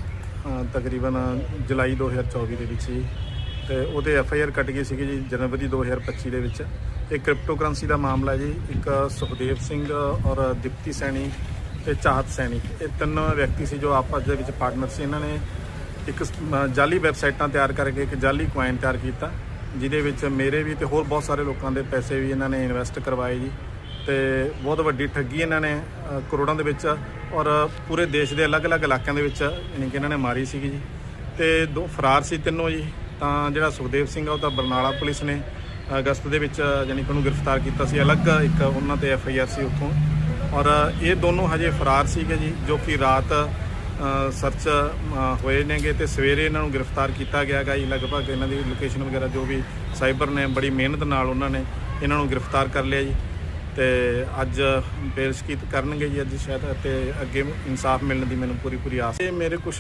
ਤਕਰੀਬਨ ਜੁਲਾਈ 2024 ਦੇ ਵਿੱਚ ਜੀ। ਤੇ ਉਹਦੇ ਐਫ ਆਈ ਆਰ ਕੱਟ ਗਈ ਸੀਗੀ ਜੀ ਜਨਵਰੀ 2025 ਦੇ ਵਿੱਚ। ਇਹ ਕ੍ਰਿਪਟੋ ਕਰੰਸੀ ਦਾ ਮਾਮਲਾ ਹੈ ਜੀ, ਇੱਕ ਸੁਖਦੇਵ ਸਿੰਘ ਔਰ ਦੀਪਤੀ ਸੈਣੀ ਤੇ ਚਾਹਤ ਸੈਣੀ। ਇਹ ਤਿੰਨ ਵਿਅਕਤੀ ਸੀ ਜੋ ਆਪਸ ਦੇ ਵਿੱਚ ਪਾਰਟਨਰ ਸੀ। ਇਹਨਾਂ ਨੇ ਇੱਕ ਸ- ਜਾਲੀ ਵੈਬਸਾਈਟਾਂ ਤਿਆਰ ਕਰਕੇ ਇੱਕ ਜਾਲੀ ਕੁਆਇਨ ਤਿਆਰ ਕੀਤਾ, ਜਿਹਦੇ ਵਿੱਚ ਮੇਰੇ ਵੀ ਤੇ ਹੋਰ ਬਹੁਤ ਸਾਰੇ ਲੋਕਾਂ ਦੇ ਪੈਸੇ ਵੀ ਇਹਨਾਂ ਨੇ ਇਨਵੈਸਟ ਕਰਵਾਏ ਜੀ। ਤੇ ਬਹੁਤ ਵੱਡੀ ਠੱਗੀ ਇਹਨਾਂ ਨੇ ਅ, ਕਰੋੜਾਂ ਦੇ ਵਿੱਚ ਔਰ ਪੂਰੇ ਦੇਸ਼ ਦੇ ਅਲੱਗ-ਅਲੱਗ ਇਲਾਕਿਆਂ ਦੇ ਵਿੱਚ ਯਾਨੀ ਕਿ ਇਹਨਾਂ ਨੇ ਮਾਰੀ ਸੀਗੀ ਜੀ। ਤੇ ਦੋ ਫਰਾਰ ਸੀ ਤਿੰਨੋਂ ਜੀ। ਤਾਂ ਜਿਹੜਾ ਸੁਖਦੇਵ ਸਿੰਘ ਆ ਉਹ ਤਾਂ ਬਰਨਾਲਾ ਪੁਲਿਸ ਨੇ ਅਗਸਤ ਦੇ ਵਿੱਚ ਯਾਨੀ ਕਿ ਉਹਨੂੰ ਗ੍ਰਿਫਤਾਰ ਕੀਤਾ ਸੀ। ਅਲੱਗ ਇੱਕ ਉਹਨਾਂ ਤੇ ਐਫ ਆਈ ਆਰ ਸੀ ਉੱਥੋਂ। ਔਰ ਇਹ ਦੋਨੋਂ ਹਜੇ ਫਰਾਰ ਸੀਗੇ ਜੀ ਜੋ ਕਿ ਰਾਤ ਅ, ਸਰਚ ਅ, ਹੋਏ ਨੇਗੇ ਤੇ ਸਵੇਰੇ ਇਹਨਾਂ ਨੂੰ ਗ੍ਰਿਫਤਾਰ ਕੀਤਾ ਗਿਆ ਗਾ ਜੀ। ਲਗਭਗ ਇਹਨਾਂ ਦੀ ਲੋਕੇਸ਼ਨ ਵਗੈਰਾ ਜੋ ਵੀ ਸਾਈਬਰ ਨੇ ਬੜੀ ਮਿਹਨਤ ਨਾਲ ਉਹਨਾਂ ਨੇ ਇਹਨਾਂ ਨੂੰ ਗ੍ਰਿਫਤਾਰ ਕਰ ਲਿਆ ਜੀ। ਤੇ ਅੱਜ ਪੇਸ਼ ਕੀਤ ਕਰਨਗੇ ਜੀ ਅੱਜ ਸ਼ਾਇਦ ਤੇ ਅੱਗੇ ਇਨਸਾਫ ਮਿਲਣ ਦੀ ਮੈਨੂੰ ਪੂਰੀ ਪੂਰੀ ਆਸ। ਹੈ ਮੇਰੇ ਕੁਝ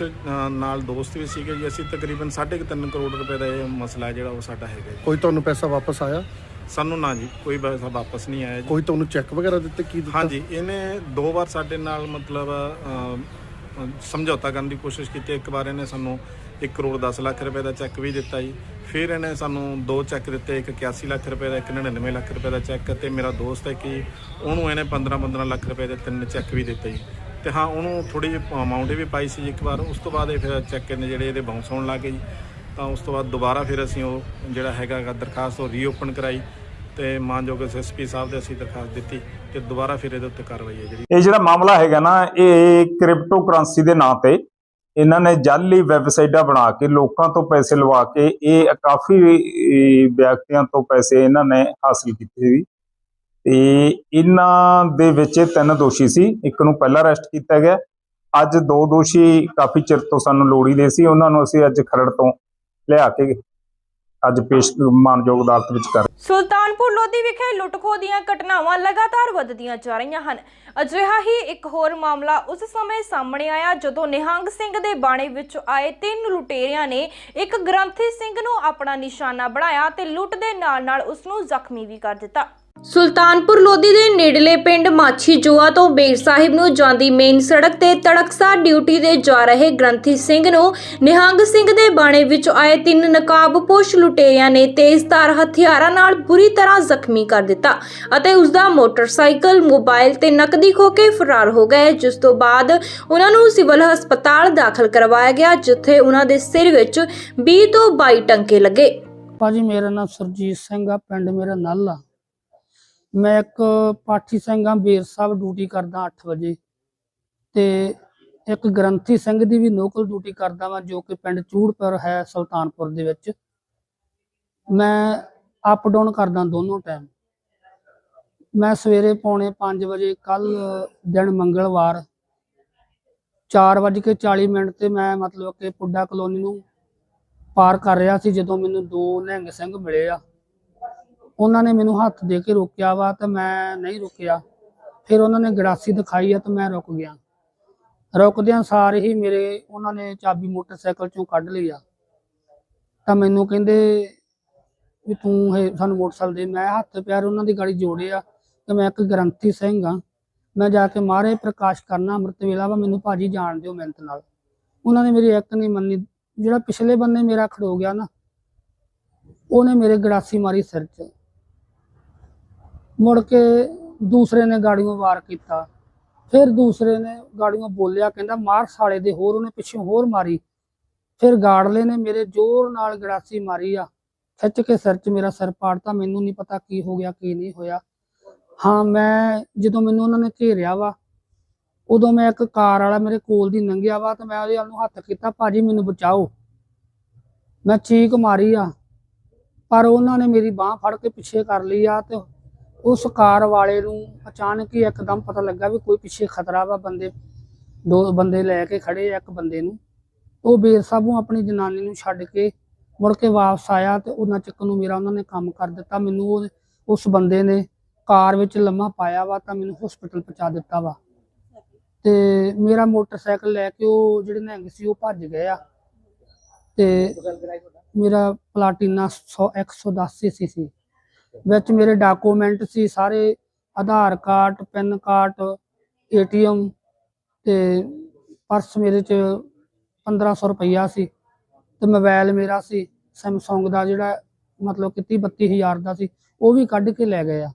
ਨਾਲ ਦੋਸਤ ਵੀ ਸੀਗੇ ਜੀ ਅਸੀਂ ਤਕਰੀਬਨ 3.5 ਕਰੋੜ ਰੁਪਏ ਦਾ ਇਹ ਮਸਲਾ ਜਿਹੜਾ ਉਹ ਸਾਡਾ ਹੈਗਾ ਜੀ। ਕੋਈ ਤੁਹਾਨੂੰ ਪੈਸਾ ਵਾਪਸ ਆਇਆ? ਸਾਨੂੰ ਨਾ ਜੀ ਕੋਈ ਪੈਸਾ ਵਾਪਸ ਨਹੀਂ ਆਇਆ ਜੀ। ਕੋਈ ਤੁਹਾਨੂੰ ਚੈੱਕ ਵਗੈਰਾ ਦਿੱਤੇ ਕੀ ਦਿੱਤਾ? ਹਾਂਜੀ ਇਹਨੇ ਦੋ ਵਾਰ ਸਾਡੇ ਨਾਲ ਮਤਲਬ ਸਮਝੌਤਾ ਕਰਨ ਦੀ ਕੋਸ਼ਿਸ਼ ਕੀਤੀ। ਇੱਕ ਵਾਰ ਇਹਨੇ ਸਾਨੂੰ 1 ਕਰੋੜ 10 ਲੱਖ ਰੁਪਏ ਦਾ ਚੈੱਕ ਵੀ ਦਿੱਤਾ ਜੀ। ਫਿਰ ਇਹਨੇ ਸਾਨੂੰ ਦੋ ਚੈੱਕ ਦਿੱਤੇ, ਇੱਕ 81 ਲੱਖ ਰੁਪਏ ਦਾ, ਇੱਕ 99 ਲੱਖ ਰੁਪਏ ਦਾ ਚੈੱਕ ਤੇ ਮੇਰਾ ਦੋਸਤ ਹੈ ਕਿ ਉਹਨੂੰ ਇਹਨੇ 15 15 ਲੱਖ ਰੁਪਏ ਦੇ ਤਿੰਨ ਚੈੱਕ ਵੀ ਦਿੱਤੇ ਜੀ। ਤੇ ਹਾਂ, ਉਹਨੂੰ ਥੋੜੀ ਜਿਹੀ ਅਮਾਉਂਟ ਵੀ ਪਾਈ ਸੀ ਜੀ ਇੱਕ ਵਾਰ। ਉਸ ਤੋਂ ਬਾਅਦ ਇਹ ਫਿਰ ਚੈੱਕ ਨੇ ਜਿਹੜੇ ਇਹਦੇ ਬਾਉਂਸ ਹੋਣ ਲੱਗ ਗਏ ਜੀ। ਤਾਂ ਉਸ ਤੋਂ ਬਾਅਦ ਦੁਬਾਰਾ ਫਿਰ ਅਸੀਂ ਉਹ ਜਿਹੜਾ ਹੈਗਾ ਦਰਖਾਸਤ ਉਹ ਰੀਓਪਨ ਕਰਾਈ ਤੇ ਮਾਨਯੋਗ ਐਸਐਸਪੀ ਸਾਹਿਬ ਦੇ ਅਸੀਂ ਦਰਖਾਸਤ ਦਿੱਤੀ ਤੇ ਦੁਬਾਰਾ ਫਿਰ ਇਹਦੇ ਉੱਤੇ ਕਾਰਵਾਈ ਹੈ ਜਿਹੜੀ। ਇਹ ਜਿਹੜਾ ਮਾਮਲਾ ਹੈਗਾ ਨਾ, ਇਹ ਕ੍ਰਿਪਟੋ ਕਰੰਸੀ ਦੇ ਨਾਂ ਤੇ ਇਹਨਾਂ ਨੇ ਜਾਲੀ ਵੈਬਸਾਈਟਾਂ ਬਣਾ ਕੇ ਲੋਕਾਂ ਤੋਂ ਪੈਸੇ ਲਵਾ ਕੇ ਇਹ ਕਾਫੀ ਵਿਅਕਤੀਆਂ ਤੋਂ ਪੈਸੇ ਇਹਨਾਂ ਨੇ ਹਾਸਲ ਕੀਤੇ ਸੀ। ਤੇ ਇਹਨਾਂ ਦੇ ਵਿੱਚ ਇਹ ਤਿੰਨ ਦੋਸ਼ੀ ਸੀ। ਇੱਕ ਨੂੰ ਪਹਿਲਾਂ ਅਰੈਸਟ ਕੀਤਾ ਗਿਆ। ਅੱਜ ਦੋ ਦੋਸ਼ੀ ਕਾਫੀ ਚਿਰ ਤੋਂ ਸਾਨੂੰ ਲੋੜੀ ਦੇ ਸੀ। ਉਹਨਾਂ ਨੂੰ ਅਸੀਂ ਅੱਜ ਖਰੜ ਤੋਂ ਲਿਆ ਕੇ ਅੱਜ ਪੇਸ਼ ਮਾਨਯੋਗ ਅਦਾਲਤ ਵਿੱਚ ਕਰ ਸੁਲਤਾਨਪੁਰ ਲੋਧੀ ਵਿਖੇ ਲੁੱਟਖੋ ਦੀਆਂ ਘਟਨਾਵਾਂ ਲਗਾਤਾਰ ਵੱਧਦੀਆਂ ਜਾ ਰਹੀਆਂ ਹਨ। ਅਜਿਹਾ ਹੀ ਇੱਕ ਹੋਰ ਮਾਮਲਾ ਉਸ ਸਮੇਂ ਸਾਹਮਣੇ ਆਇਆ ਜਦੋਂ ਨਿਹੰਗ ਸਿੰਘ ਦੇ ਬਾਣੇ ਵਿੱਚ ਆਏ ਤਿੰਨ ਲੁਟੇਰਿਆਂ ਨੇ ਇੱਕ ਗ੍ਰੰਥੀ ਸਿੰਘ ਨੂੰ ਆਪਣਾ ਨਿਸ਼ਾਨਾ ਬਣਾਇਆ ਤੇ ਲੁੱਟ ਦੇ ਨਾਲ-ਨਾਲ ਉਸ ਨੂੰ ਜ਼ਖਮੀ ਵੀ ਕਰ ਦਿੱਤਾ। ਸੁਲਤਾਨਪੁਰ ਲੋਧੀ ਦੇ ਨੇੜਲੇ ਪਿੰਡ ਮਾਛੀ ਤੋਂ ਬੇਰ ਸਾਹਿਬ ਨੂੰ ਜਾਂਦੀ ਮੇਨ ਸੜਕ ਤੇ ਤੜਕਸਾ ਡਿਊਟੀ ਤੇ ਜਾ ਰਹੇ ਗ੍ਰੰਥੀ ਸਿੰਘ ਨੂੰ ਨਿਹੰਗ ਸਿੰਘ ਦੇ ਬਾਣੇ ਵਿੱਚ ਆਏ ਤਿੰਨ ਨਕਾਬਪੋਸ਼ ਲੁਟੇਰਿਆਂ ਨੇ ਤੇਜ਼ਧਾਰ ਹਥਿਆਰਾਂ ਨਾਲ ਬੁਰੀ ਤਰ੍ਹਾਂ ਜ਼ਖਮੀ ਕਰ ਦਿੱਤਾ ਅਤੇ ਉਸ ਦਾ ਮੋਟਰਸਾਈਕਲ, ਮੋਬਾਈਲ ਤੇ ਨਕਦੀ ਖੋ ਕੇ ਫਰਾਰ ਹੋ ਗਏ, ਜਿਸ ਤੋਂ ਬਾਅਦ ਉਹਨਾਂ ਨੂੰ ਸਿਵਲ ਹਸਪਤਾਲ ਦਾਖਲ ਕਰਵਾਇਆ ਗਿਆ, ਜਿੱਥੇ ਉਹਨਾਂ ਦੇ ਸਿਰ ਵਿੱਚ 20 ਤੋਂ 22 ਟੰਕੇ ਲੱਗੇ। ਭਾਜੀ, ਮੇਰਾ ਨਾਮ ਸੁਰਜੀਤ ਸਿੰਘ ਆ, ਪਿੰਡ ਮੇਰਾ ਨਲ ਆ। ਮੈਂ ਇੱਕ ਪਾਠੀ ਸਿੰਘ ਆ, ਬੇਰ ਸਾਹਿਬ ਡਿਊਟੀ ਕਰਦਾ 8 ਵਜੇ। ਤੇ ਇੱਕ ਗ੍ਰੰਥੀ ਸਿੰਘ ਦੀ ਵੀ ਲੋਕਲ ਡਿਊਟੀ ਕਰਦਾ ਵਾਂ, ਜੋ ਕਿ ਪਿੰਡ ਚੂੜਪੁਰ ਹੈ, ਸੁਲਤਾਨਪੁਰ ਦੇ ਵਿੱਚ। ਮੈਂ ਅਪ ਡਾਊਨ ਕਰਦਾ ਦੋਨੋਂ ਟਾਈਮ ਮੈਂ ਸਵੇਰੇ ਪੌਣੇ 5 ਵਜੇ, ਕੱਲ ਦਿਨ ਮੰਗਲਵਾਰ 4:40 ਮਿੰਟ ਤੇ ਮੈਂ ਮਤਲਬ ਕਿ ਪੁੱਡਾ ਕਲੋਨੀ ਨੂੰ ਪਾਰ ਕਰ ਰਿਹਾ ਸੀ, ਜਦੋਂ ਮੈਨੂੰ ਦੋ ਨਿਹੰਗ ਸਿੰਘ ਮਿਲੇ ਆ। ਉਹਨਾਂ ਨੇ ਮੈਨੂੰ ਹੱਥ ਦੇ ਕੇ ਰੋਕਿਆ ਵਾ ਤੇ ਮੈਂ ਨਹੀਂ ਰੁਕਿਆ। ਫਿਰ ਉਹਨਾਂ ਨੇ ਗੜਾਸੀ ਦਿਖਾਈ ਆ ਤੇ ਮੈਂ ਰੁਕ ਗਿਆ। ਰੁਕਦਿਆਂ ਸਾਰ ਹੀ ਮੇਰੇ ਉਹਨਾਂ ਨੇ ਚਾਬੀ ਮੋਟਰਸਾਈਕਲ ਚੋਂ ਕੱਢ ਲਈ ਆ। ਤਾਂ ਮੈਨੂੰ ਕਹਿੰਦੇ ਵੀ ਤੂੰ ਇਹ ਸਾਨੂੰ ਮੋਟਰਸਾਈਕਲ ਦੇ। ਮੈਂ ਹੱਥ ਪਿਆਰ ਉਹਨਾਂ ਦੀ ਗਾੜੀ ਜੋੜੇ ਆ ਤੇ ਮੈਂ ਇੱਕ ਗ੍ਰੰਥੀ ਸਿੰਘ ਆ। ਮੈਂ ਜਾ ਕੇ ਮਾਰੇ ਪ੍ਰਕਾਸ਼ ਕਰਨਾ ਅੰਮ੍ਰਿਤ ਵੇਲਾ ਵਾ, ਮੈਨੂੰ ਭਾਜੀ ਜਾਣ ਦਿਓ ਮਿਹਨਤ ਨਾਲ। ਉਹਨਾਂ ਨੇ ਮੇਰੀ ਇੱਕ ਨਹੀਂ ਮੰਨੀ। ਜਿਹੜਾ ਪਿਛਲੇ ਬੰਨੇ ਮੇਰਾ ਖੜੋ ਗਿਆ ਨਾ, ਉਹਨੇ ਮੇਰੇ ਗੜਾਸੀ ਮਾਰੀ ਸਿਰ 'ਚ। ਮੁੜ ਕੇ ਦੂਸਰੇ ਨੇ ਗਾੜੀਆਂ ਵਾਰ ਕੀਤਾ। ਫਿਰ ਦੂਸਰੇ ਨੇ ਗਾੜੀਆਂ ਬੋਲਿਆ, ਕਹਿੰਦਾ ਮਾਰ ਸਾਲੇ ਦੇ, ਹੋਰ ਉਹਨੇ ਪਿੱਛੋਂ ਹੋਰ ਮਾਰੀ। ਫਿਰ ਗਾੜਲੇ ਨੇ ਮੇਰੇ ਜ਼ੋਰ ਨਾਲ ਗੜਾਸੀ ਮਾਰੀ ਆ। ਖਿੱਚ ਕੇ ਸਿਰ 'ਚ ਮੇਰਾ ਸਿਰ ਪਾੜਤਾ, ਮੈਨੂੰ ਨਹੀਂ ਪਤਾ ਕੀ ਹੋ ਗਿਆ, ਕੀ ਨਹੀਂ ਹੋਇਆ। ਹਾਂ, ਮੈਂ ਜਦੋਂ ਮੈਨੂੰ ਉਹਨਾਂ ਨੇ ਘੇਰਿਆ ਵਾ, ਉਦੋਂ ਮੈਂ ਇੱਕ ਕਾਰ ਵਾਲਾ ਮੇਰੇ ਕੋਲ ਦੀ ਲੰਘਿਆ ਵਾ ਤੇ ਮੈਂ ਉਹਦੇ ਵੱਲ ਨੂੰ ਹੱਥ ਕੀਤਾ, ਭਾਜੀ, ਮੈਨੂੰ ਬਚਾਓ। ਮੈਂ ਚੀਕ ਮਾਰੀ ਆ, ਪਰ ਉਹਨਾਂ ਨੇ ਮੇਰੀ ਬਾਹ ਫੜ ਕੇ ਪਿੱਛੇ ਕਰ ਲਈ ਆ ਤੇ ਉਸ ਕਾਰ ਵਾਲੇ ਨੂੰ ਅਚਾਨਕ ਹੀ ਇੱਕਦਮ ਪਤਾ ਲੱਗਾ ਵੀ ਕੋਈ ਪਿੱਛੇ ਖਤਰਾ ਵਾ ਬੰਦੇ, ਦੋ ਬੰਦੇ ਲੈ ਕੇ ਖੜੇ ਆ ਇੱਕ ਬੰਦੇ ਨੂੰ। ਉਹ ਬੇਰ ਸਾਹਿਬੋਂ ਆਪਣੀ ਜਨਾਨੀ ਨੂੰ ਛੱਡ ਕੇ ਮੁੜ ਕੇ ਵਾਪਸ ਆਇਆ ਤੇ ਉਹਨਾਂ ਚੱਕ ਨੂੰ ਮੇਰਾ ਉਹਨਾਂ ਨੇ ਕੰਮ ਕਰ ਦਿੱਤਾ। ਮੈਨੂੰ ਉਹ- ਉਸ ਬੰਦੇ ਨੇ ਕਾਰ ਵਿੱਚ ਲੰਮਾ ਪਾਇਆ ਵਾ ਤਾਂ ਮੈਨੂੰ ਹਸਪੀਟਲ ਪਹੁੰਚਾ ਦਿੱਤਾ ਵਾ। ਤੇ ਮੇਰਾ ਮੋਟਰਸਾਈਕਲ ਲੈ ਕੇ ਉਹ ਜਿਹੜੇ ਨਿਹੰਗ ਸੀ ਉਹ ਭੱਜ ਗਏ ਆ। ਤੇ ਮੇਰਾ ਪਲਾਟੀਨਾ 100 110 ਸੀਸੀ ਸੀ। ਵਿੱਚ ਮੇਰੇ ਡਾਕੂਮੈਂਟ ਸੀ, ਸਾਰੇ Aadhaar card, PAN card, ATM ਤੇ ਪਰਸ ਮੇਰੇ ਚ 1500 ਰੁਪਈਆ ਸੀ ਤੇ ਮੋਬਾਈਲ ਮੇਰਾ ਸੀ ਸੈਮਸੰਗ ਦਾ ਜਿਹੜਾ ਮਤਲਬ ਕਿ 30 32000 ਦਾ ਸੀ, ਉਹ ਵੀ ਕੱਢ ਕੇ ਲੈ ਗਏ ਆ।